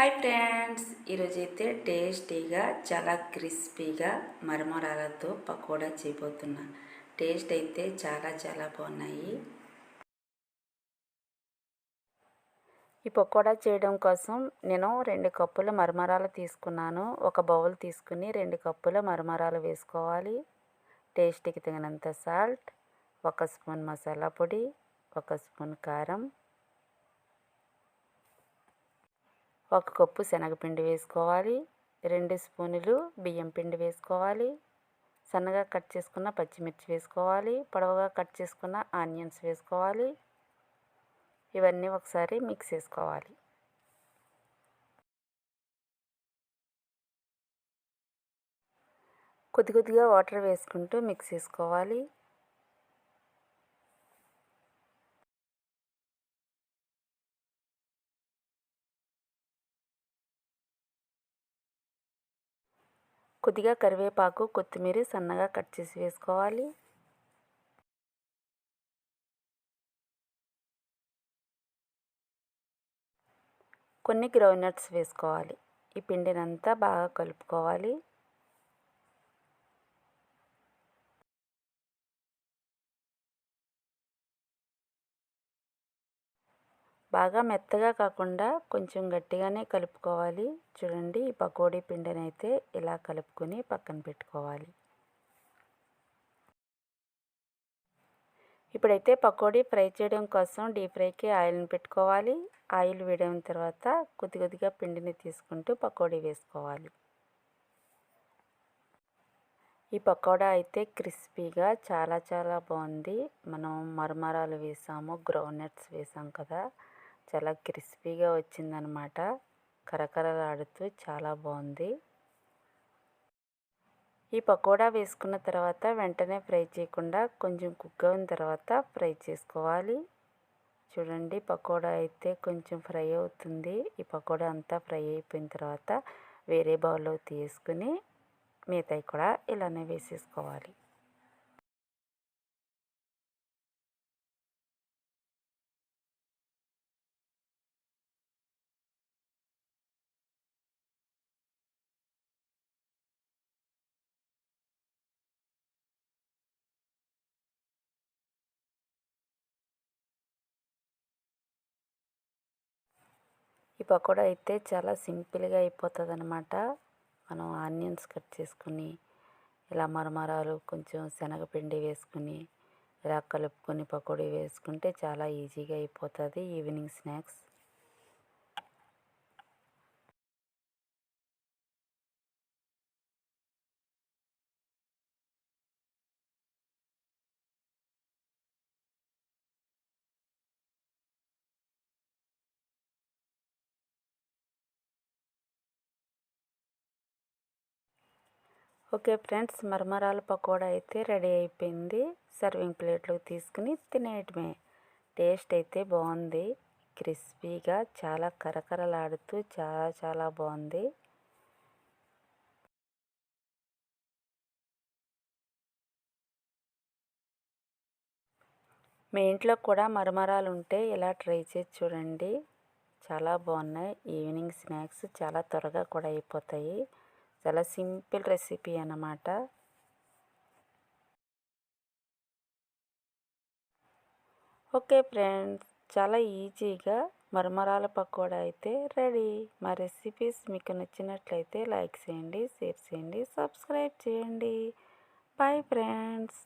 Hi friends. ఈరోజు అయితే టేస్టీగా చాలా క్రిస్పీగా మరమరాలతో పకోడా చేయబోతున్నా టేస్ట్ అయితే చాలా చాలా బాగున్నాయి. ఈ పకోడా చేయడం కోసం నేను రెండు కప్పుల మరమరాలు తీసుకున్నాను. ఒక బౌల్ తీసుకుని రెండు కప్పుల మరమరాలు వేసుకోవాలి. టేస్ట్కి తగినంత సాల్ట్ ఒక స్పూన్ మసాలా పొడి ఒక స్పూన్ కారం ఒక కప్పు శనగపిండి వేసుకోవాలి రెండు స్పూనులు బియ్యం పిండి వేసుకోవాలి సన్నగా కట్ చేసుకున్న పచ్చిమిర్చి వేసుకోవాలి పొడవుగా కట్ చేసుకున్న ఆనియన్స్ వేసుకోవాలి ఇవన్నీ ఒకసారి మిక్స్ చేసుకోవాలి. కొద్ది కొద్దిగా వాటర్ వేసుకుంటూ మిక్స్ చేసుకోవాలి. కొద్దిగా కరివేపాకు కొత్తిమీర సన్నగా కట్ చేసి వేసుకోవాలి. కొన్ని గ్రౌండ్నట్స్ వేసుకోవాలి. ఈ పిండినంతా బాగా కలుపుకోవాలి. బాగా మెత్తగా కాకుండా కొంచెం గట్టిగానే కలుపుకోవాలి. చూడండి ఈ పకోడీ పిండిని అయితే ఇలా కలుపుకొని పక్కన పెట్టుకోవాలి. ఇప్పుడైతే పకోడీ ఫ్రై చేయడం కోసం డీప్ ఫ్రైకి ఆయిల్ని పెట్టుకోవాలి. ఆయిల్ వేయడం తర్వాత కొద్ది కొద్దిగా పిండిని తీసుకుంటూ పకోడీ వేసుకోవాలి. ఈ పకోడా అయితే క్రిస్పీగా చాలా చాలా బాగుంది. మనం మరమరాలు వేసాము గ్రౌండ్నట్స్ వేసాం కదా. చాలా క్రిస్పీగా వచ్చిందనమాట కరకరలాడుతూ చాలా బాగుంది. ఈ పకోడా వేసుకున్న తర్వాత వెంటనే ఫ్రై చేయకుండా కొంచెం కుక్ అయిన తర్వాత ఫ్రై చేసుకోవాలి. చూడండి పకోడా అయితే కొంచెం ఫ్రై అవుతుంది. ఈ పకోడా అంతా ఫ్రై అయిపోయిన తర్వాత వేరే బౌల్లో తీసుకుని మిగతాయి కూడా ఇలానే వేసేసుకోవాలి. ఈ పకోడా అయితే చాలా సింపుల్గా అయిపోతుంది అనమాట మనం ఆనియన్స్ కట్ చేసుకుని ఇలా మరమరాలు కొంచెం శనగపిండి వేసుకుని ఇలా కలుపుకొని పకోడీ వేసుకుంటే చాలా ఈజీగా అయిపోతుంది ఈవినింగ్ స్నాక్స్. ఓకే ఫ్రెండ్స్ మరమరాల పకోడా అయితే రెడీ అయిపోయింది. సర్వింగ్ ప్లేట్లోకి తీసుకుని తినేయటమే. టేస్ట్ అయితే బాగుంది. క్రిస్పీగా చాలా కరకరలాడుతూ చాలా చాలా బాగుంది. మీ ఇంట్లో కూడా మరమరాలు ఉంటే ఇలా ట్రై చేసి చూడండి. చాలా బాగున్నాయి. ఈవినింగ్ స్నాక్స్ చాలా త్వరగా కూడా అయిపోతాయి. చాలా సింపుల్ రెసిపీ అన్నమాట. ఓకే ఫ్రెండ్స్ చాలా ఈజీగా మరమరాల పకోడా అయితే రెడీ. మా రెసిపీస్ మీకు నచ్చినట్లయితే లైక్ చేయండి షేర్ చేయండి సబ్స్క్రైబ్ చేయండి. Bye friends.